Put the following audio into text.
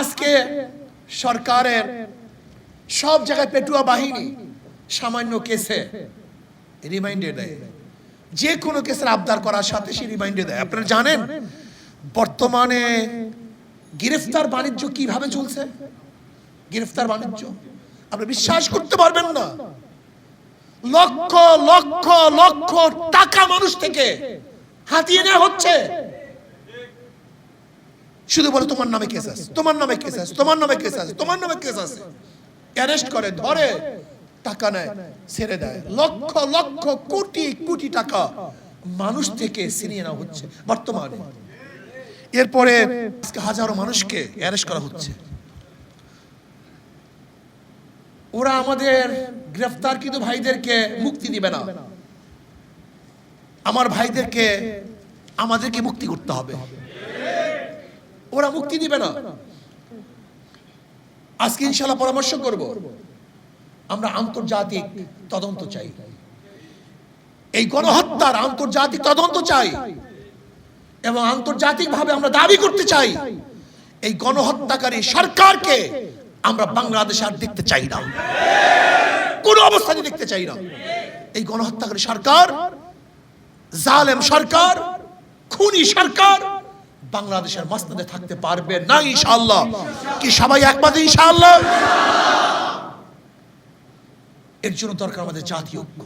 আজকে সরকারের সব জায়গায় পেটুয়া বাহিনী সামান্য কেসে রিমাইন্ডে দেয়। যে কোনো কেসের আবদার করার সাথে সে রিমাইন্ডে দেয়। আপনারা জানেন বর্তমানে গ্রেফতার বাণিজ্য কীভাবে চলছে? গ্রেফতার বাণিজ্য? আপনি বিশ্বাস করতে পারবেন না। লক্ষ লক্ষ লক্ষ টাকা মানুষ থেকে হাতিয়ে নেওয়া হচ্ছে। শুধু বলে, তোমার নামে কেস আছে, তোমার নামে কেস আছে, তোমার নামে কেস আছে, তোমার নামে কেস আছে। অ্যারেস্ট করে, ধরে, টাকা নেয়, ছেড়ে দেয়। লক্ষ লক্ষ, কোটি কোটি টাকা মানুষ থেকে ছিনিয়ে নেওয়া হচ্ছে বর্তমানে। এরপরে আজকে হাজারো মানুষকে অ্যারেস্ট করা হচ্ছে। ওরা আমাদের গ্রেফতার কিন্তু ভাইদেরকে মুক্তি দিবে না। আমার ভাইদেরকে, আমাদেরকে মুক্তি করতে হবে। ওরা মুক্তি দিবে না। আজকে ইনশাল্লাহ পরামর্শ করব। আমরা আন্তর্জাতিক তদন্ত চাই। এই গণহত্যার আন্তর্জাতিক তদন্ত চাই এবং আন্তর্জাতিকভাবে আমরা দাবি করতে চাই, এই গণহত্যাকারী সরকারকে আমরা বাংলাদেশ আর দেখতে চাই না। কোনো অবস্থাতে দেখতে চাই না। এই গণহত্যাকারী সরকার, জালেম সরকার, খুনি সরকার বাংলাদেশের মাস্তাদে থাকতে পারবে না, ইনশাআল্লাহ। কি সবাই একমত, ইনশাআল্লাহ? এর জন্য দরকার আমাদের জাতীয় ঐক্য।